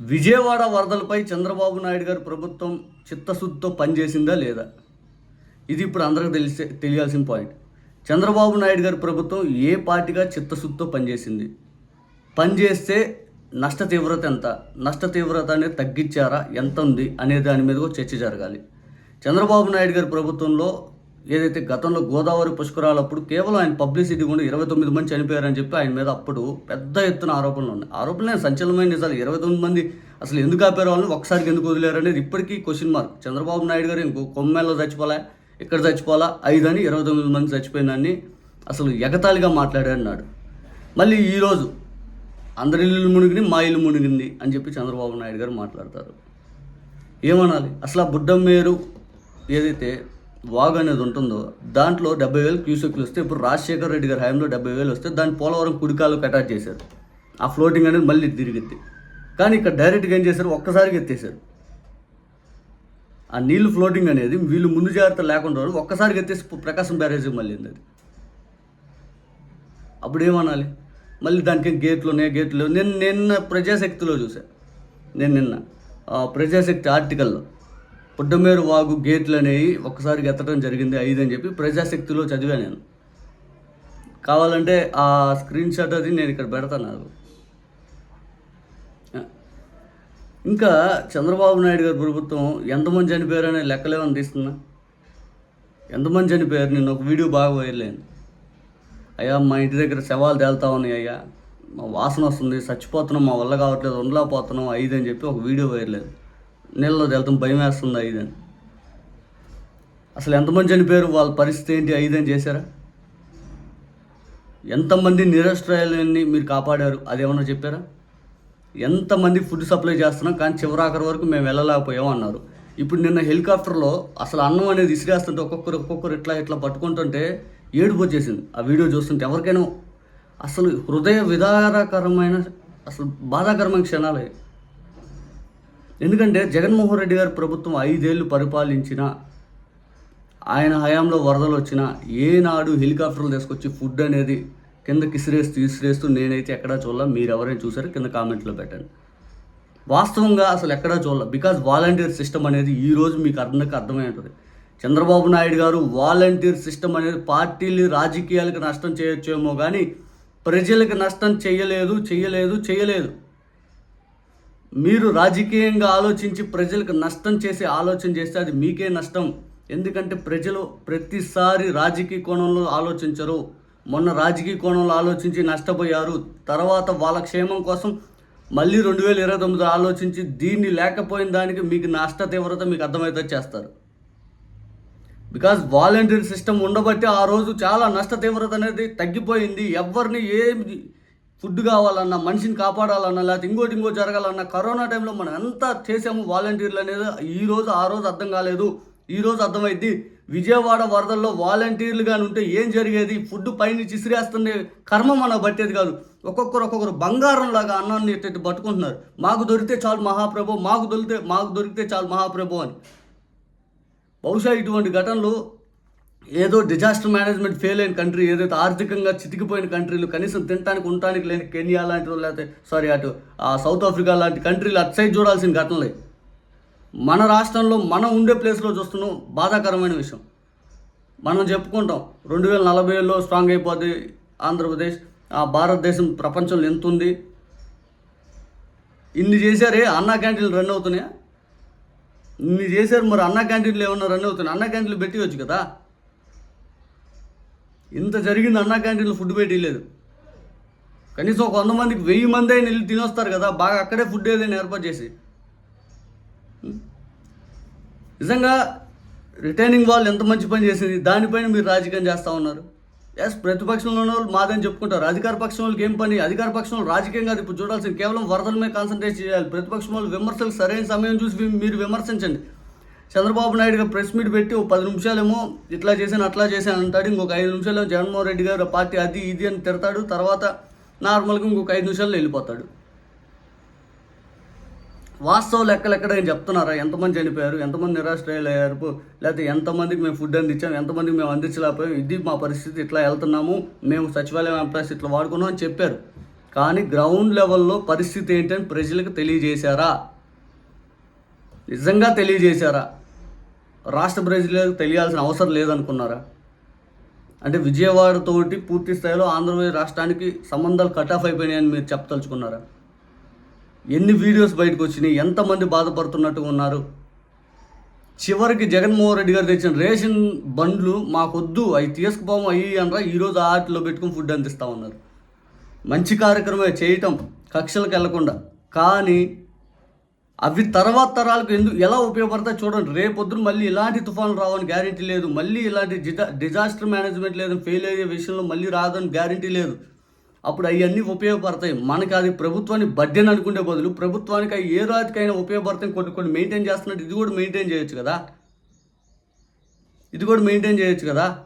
విజయవాడ వరదలపై చంద్రబాబు నాయుడు గారి ప్రభుత్వం చిత్తశుద్ధితో పనిచేసిందా లేదా? ఇది ఇప్పుడు అందరికీ తెలిసే తెలియాల్సిన పాయింట్. చంద్రబాబు నాయుడు గారి ప్రభుత్వం ఏ పార్టీగా చిత్తశుద్ధితో పనిచేసింది? పనిచేస్తే నష్ట తీవ్రత ఎంత? నష్ట తీవ్రత అనేది తగ్గించారా? ఎంత ఉంది? అనే దాని మీద కూడా చర్చ జరగాలి. చంద్రబాబు నాయుడు గారి ప్రభుత్వంలో ఏదైతే గతంలో గోదావరి పుష్కరాలప్పుడు కేవలం ఆయన పబ్లిసిటీ కూడా ఇరవై తొమ్మిది మంది చనిపోయారని చెప్పి ఆయన మీద అప్పుడు పెద్ద ఎత్తున ఆరోపణలు ఉన్నాయి. ఆరోపణలు సంచలనమైన నిజాలు. ఇరవై తొమ్మిది మంది అసలు ఎందుకు ఆపారు వాళ్ళని ఒకసారికి ఎందుకు వదిలేరు అనేది ఇప్పటికీ క్వశ్చన్ మార్క్ చంద్రబాబు నాయుడు గారు ఇంకో కొమ్మెల్లో చచ్చిపోలే ఇక్కడ చచ్చిపోలా ఐదని ఇరవై తొమ్మిది మంది చచ్చిపోయిందని అసలు ఎగతాళిగా మాట్లాడారన్నాడు మళ్ళీ ఈరోజు అందరి ఇల్లు మునిగింది మా ఇల్లు మునిగింది అని చెప్పి చంద్రబాబు నాయుడు గారు మాట్లాడతారు. ఏమనాలి? అసలు ఆ బుడ్డమ్మేరు ఏదైతే వాగ్ అనేది ఉంటుందో దాంట్లో డెబ్బై వేలు క్యూసెక్లు వస్తే ఇప్పుడు రాజశేఖర రెడ్డి గారి హయాంలో డెబ్బై వేలు వస్తే దాని పోలవరం కుడికాలు అటాచ్ చేశారు. ఆ ఫ్లోటింగ్ అనేది మళ్ళీ తిరిగిద్ది కానీ ఇక్కడ డైరెక్ట్గా ఏం చేశారు? ఒక్కసారిగా ఎత్తేసారు ఆ నీళ్ళు ఫ్లోటింగ్ అనేది వీళ్ళు ముందు జాగ్రత్త లేకుండా ఒక్కసారిగా ఎత్తేసి ప్రకాశం బ్యారేజీ మళ్ళీ అది. అప్పుడు ఏమనాలి? మళ్ళీ దానికి గేట్లు ఉన్నాయి? గేట్లు నేను నిన్న ప్రజాశక్తిలో చూసా నేను నిన్న ఆ, ప్రజాశక్తి ఆర్టికల్లో పుట్టమేరు వాగు గేట్లు అనేవి ఒక్కసారి ఎత్తడం జరిగింది ఐదు అని చెప్పి ప్రజాశక్తిలో చదివా నేను. కావాలంటే ఆ స్క్రీన్ షాట్ అది నేను ఇక్కడ పెడతాను నాకు. ఇంకా చంద్రబాబు నాయుడు గారి ప్రభుత్వం ఎంతమంది చనిపోయారు అనే లెక్కలేమని తీస్తున్నా ఎంతమంది చనిపోయారు? నేను ఒక వీడియో బాగా వేయలేను అయ్యా మా ఇంటి దగ్గర శవాలు తేలుతా ఉన్నాయి అయ్యా. మా వాసన వస్తుంది చచ్చిపోతున్నాం మా వల్ల కావట్లేదు ఉండలేకపోతున్నాం ఐదు అని చెప్పి ఒక వీడియో వేయలేదు నీళ్ళలో వెళ్తాం భయం వేస్తుంది ఐదని అసలు ఎంతమంది చనిపోయారు? వాళ్ళ పరిస్థితి ఏంటి? ఐదు అని చేశారా? ఎంతమంది నిరాశ్రయాలని మీరు కాపాడారు? అదేమన్నా చెప్పారా? ఎంతమంది ఫుడ్ సప్లై చేస్తున్నాం? కానీ చివరాఖరి వరకు మేము వెళ్ళలేకపోయాం అన్నారు. ఇప్పుడు నిన్న హెలికాప్టర్లో అసలు అన్నం అనేది ఇసిరేస్తుంటే ఒక్కొక్కరు ఒక్కొక్కరు ఇట్లా ఇట్లా పట్టుకుంటుంటే ఏడుపు వచ్చేసింది. ఆ వీడియో చూస్తుంటే ఎవరికైనా అసలు హృదయ విదారకరమైన అసలు బాధాకరమైన క్షణాలే. ఎందుకంటే జగన్మోహన్ రెడ్డి గారు ప్రభుత్వం ఐదేళ్ళు పరిపాలించిన ఆయన హయాంలో వరదలు వచ్చినా ఏనాడు హెలికాప్టర్లు తీసుకొచ్చి ఫుడ్ అనేది కిందకి కిసిరేస్తూ ఇసిరేస్తూ నేనైతే ఎక్కడా చూడాల. మీరు ఎవరైనా చూసారో కింద కామెంట్లో పెట్టండి. వాస్తవంగా అసలు ఎక్కడా చూడాల. బికాజ్ వాలంటీర్ సిస్టమ్ అనేది ఈ రోజు మీకు అర్థంకి అర్థమై ఉంటుంది చంద్రబాబు నాయుడు గారు వాలంటీర్ సిస్టమ్ అనేది పార్టీలు రాజకీయాలకు నష్టం చేయొచ్చేమో కానీ ప్రజలకు నష్టం చేయలేదు చేయలేదు చేయలేదు. మీరు రాజకీయంగా ఆలోచించి ప్రజలకు నష్టం చేసే ఆలోచన చేస్తే అది మీకే నష్టం. ఎందుకంటే ప్రజలు ప్రతిసారి రాజకీయ కోణంలో ఆలోచించరు. మొన్న రాజకీయ కోణంలో ఆలోచించి నష్టపోయారు. తర్వాత వాళ్ళ క్షేమం కోసం మళ్ళీ రెండు వేల ఇరవై తొమ్మిది ఆలోచించి దీన్ని లేకపోయిన దానికి మీకు నష్ట తీవ్రత మీకు అర్థమైతే చేస్తారు. బికాజ్ వాలంటీర్ సిస్టమ్ ఉండబట్టి ఆ రోజు చాలా నష్ట తీవ్రత అనేది తగ్గిపోయింది. ఎవరిని ఏ ఫుడ్ కావాలన్నా మనిషిని కాపాడాలన్నా లేకపోతే ఇంకోటి ఇంకో జరగాలన్నా కరోనా టైంలో మనం ఎంత చేసాము వాలంటీర్లు అనేది ఈ రోజు ఆ రోజు అర్థం కాలేదు. ఈ రోజు అర్థమైంది. విజయవాడ వరదల్లో వాలంటీర్లు కానీ ఉంటే ఏం జరిగేది? ఫుడ్ పైనుంచి చిసిరేస్తుండే కర్మ మన పట్టేది కాదు. ఒక్కొక్కరు ఒక్కొక్కరు బంగారం లాగా అన్నాన్ని ఎట్టి పట్టుకుంటున్నారు. మాకు దొరికితే చాలు మహాప్రభు మాకు దొరికితే మాకు దొరికితే చాలు మహాప్రభు అని. బహుశా ఇటువంటి ఘటనలు ఏదో డిజాస్టర్ మేనేజ్మెంట్ ఫెయిల్ అయిన కంట్రీ ఏదైతే ఆర్థికంగా చితికిపోయిన కంట్రీలు కనీసం తినడానికి ఉండటానికి లేని కెన్యా లాంటి లేకపోతే సారీ అటు ఆ సౌత్ ఆఫ్రికా లాంటి కంట్రీలు అటు సైడ్ చూడాల్సిన ఘటనలే. మన రాష్ట్రంలో మనం ఉండే ప్లేస్లో చూస్తున్నాం బాధాకరమైన విషయం. మనం చెప్పుకుంటాం రెండు వేల నలభైలో స్ట్రాంగ్ అయిపోద్ది ఆంధ్రప్రదేశ్ ఆ భారతదేశం ప్రపంచంలో ఎంత ఉంది? ఇన్ని చేశారే అన్నా క్యాంటీన్లు రన్ అవుతున్నాయా? ఇన్ని చేశారు మరి అన్నా క్యాంటీన్లు ఏమన్నా రన్ అవుతున్నాయి? అన్నా క్యాంటీన్లు పెట్టివచ్చు కదా? ఇంత జరిగింది అన్నా క్యాంటీన్లో ఫుడ్ పెట్టలేదు. కనీసం ఒక వంద మందికి వెయ్యి మంది అయినా వెళ్ళి తినొస్తారు కదా బాగా అక్కడే ఫుడ్ ఏదైనా ఏర్పాటు చేసి. నిజంగా రిటైనింగ్ వాళ్ళు ఎంత మంచి పని చేసింది దానిపైన మీరు రాజకీయం చేస్తూ ఉన్నారు. ఎస్ ప్రతిపక్షంలో ఉన్న వాళ్ళు మాదని చెప్పుకుంటారు. అధికార పక్షం వాళ్ళకి ఏం పని? అధికార పక్షం వాళ్ళు రాజకీయం కాదు. ఇప్పుడు చూడాల్సింది కేవలం వరదల మీద కాన్సన్ట్రేట్ చేయాలి. ప్రతిపక్షం వాళ్ళు విమర్శలు సరైన సమయం చూసి మీరు విమర్శించండి. చంద్రబాబు నాయుడు గారు ప్రెస్ మీట్ పెట్టి ఓ పది నిమిషాలేమో ఇట్లా చేశాను అట్లా చేశాను అంటాడు. ఇంకొక ఐదు నిమిషాలు జగన్మోహన్ రెడ్డి గారు పార్టీ అది ఇది అని తిడతాడు. తర్వాత నార్మల్గా ఇంకొక ఐదు నిమిషాల్లో వెళ్ళిపోతాడు. వాస్తవ లెక్కలు ఎక్కడ ఆయన చెప్తున్నారా? ఎంతమంది చనిపోయారు? ఎంతమంది నిరాశ్రయాలు అయ్యారు లేకపోతే ఎంతమందికి మేము ఫుడ్ అందించాం? ఎంతమందికి మేము అందించలేకపోయాం? ఇది మా పరిస్థితి ఇట్లా వెళ్తున్నాము. మేము సచివాలయం ఎంప్లాయీస్ ఇట్లా వాడుకున్నాం అని చెప్పారు. కానీ గ్రౌండ్ లెవెల్లో పరిస్థితి ఏంటని ప్రజలకు తెలియజేశారా? నిజంగా తెలియజేశారా? రాష్ట్ర ప్రజలకు తెలియాల్సిన అవసరం లేదనుకున్నారా? అంటే విజయవాడతోటి పూర్తి స్థాయిలో ఆంధ్రప్రదేశ్ రాష్ట్రానికి సంబంధాలు కట్ ఆఫ్ అయిపోయినాయని మీరు చెప్పదలుచుకున్నారా? ఎన్ని వీడియోస్ బయటకు వచ్చినాయి? ఎంతమంది బాధపడుతున్నట్టుగా ఉన్నారు? చివరికి జగన్మోహన్ రెడ్డి గారు తెచ్చిన రేషన్ బండ్లు మాకొద్దు అవి తీసుకుపోము అయ్యి అనరా ఈరోజు ఆటిలో పెట్టుకుని ఫుడ్ అందిస్తా ఉన్నారు. మంచి కార్యక్రమే చేయటం కక్షలకు వెళ్ళకుండా. కానీ అవి తర్వాత తరాలకు ఎందుకు ఎలా ఉపయోగపడతాయి చూడండి. రేపొద్దున మళ్ళీ ఇలాంటి తుఫాను రావని గ్యారంటీ లేదు. మళ్ళీ ఇలాంటి డిజా డిజాస్టర్ మేనేజ్మెంట్ లేదు ఫెయిల్ అయ్యే విషయంలో మళ్ళీ రాదని గ్యారంటీ లేదు. అప్పుడు అవన్నీ ఉపయోగపడతాయి. మనకి అది ప్రభుత్వాన్ని బడ్డెన్ అనుకునే బదులు ప్రభుత్వానికి అవి ఏ రాతికైనా ఉపయోగపడతాయి కొన్ని కొన్ని మెయింటైన్ చేస్తున్నట్టు ఇది కూడా మెయింటైన్ చేయొచ్చు కదా? ఇది కూడా మెయింటైన్ చేయొచ్చు కదా?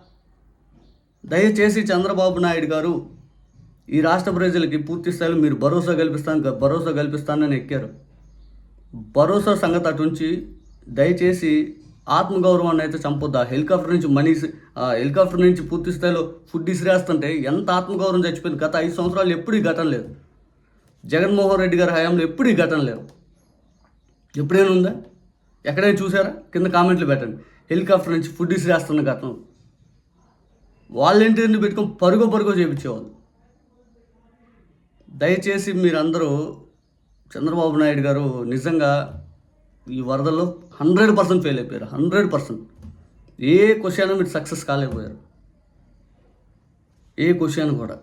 దయచేసి చంద్రబాబు నాయుడు గారు ఈ రాష్ట్ర ప్రజలకి పూర్తి స్థాయిలో మీరు భరోసా కల్పిస్తాను భరోసా కల్పిస్తానని ఎక్కారు. భరోసా సంగతి అటుంచి దయచేసి ఆత్మగౌరవాన్ని అయితే చంపొద్దు. ఆ హెలికాప్టర్ నుంచి మనీ హెలికాప్టర్ నుంచి పూర్తి స్థాయిలో ఫుడ్ ఇసిరేస్తుంటే ఎంత ఆత్మగౌరవం చచ్చిపోయింది. గత ఐదు సంవత్సరాలు ఎప్పుడు ఈ ఘటన లేదు. జగన్మోహన్ రెడ్డి గారి హయాంలో ఎప్పుడు ఈ ఘటన లేదు. ఎప్పుడైనా ఉందా? ఎక్కడైనా చూసారా? కింద కామెంట్లు పెట్టండి. హెలికాప్టర్ నుంచి ఫుడ్ ఇసిరేస్తున్న ఘటన. వాలంటీర్ని పెట్టుకొని పరుగు పరుగు చేయించేవాళ్ళు దయచేసి మీరందరూ చంద్రబాబు నాయుడు గారు నిజంగా ఈ వరదల్లో హండ్రెడ్ పర్సెంట్ ఫెయిల్ అయిపోయారు. Hundred percent. ఏ క్వశ్చన్ మీరు సక్సెస్ కాలేకపోయారు. ఏ క్వశ్చన్ కూడా.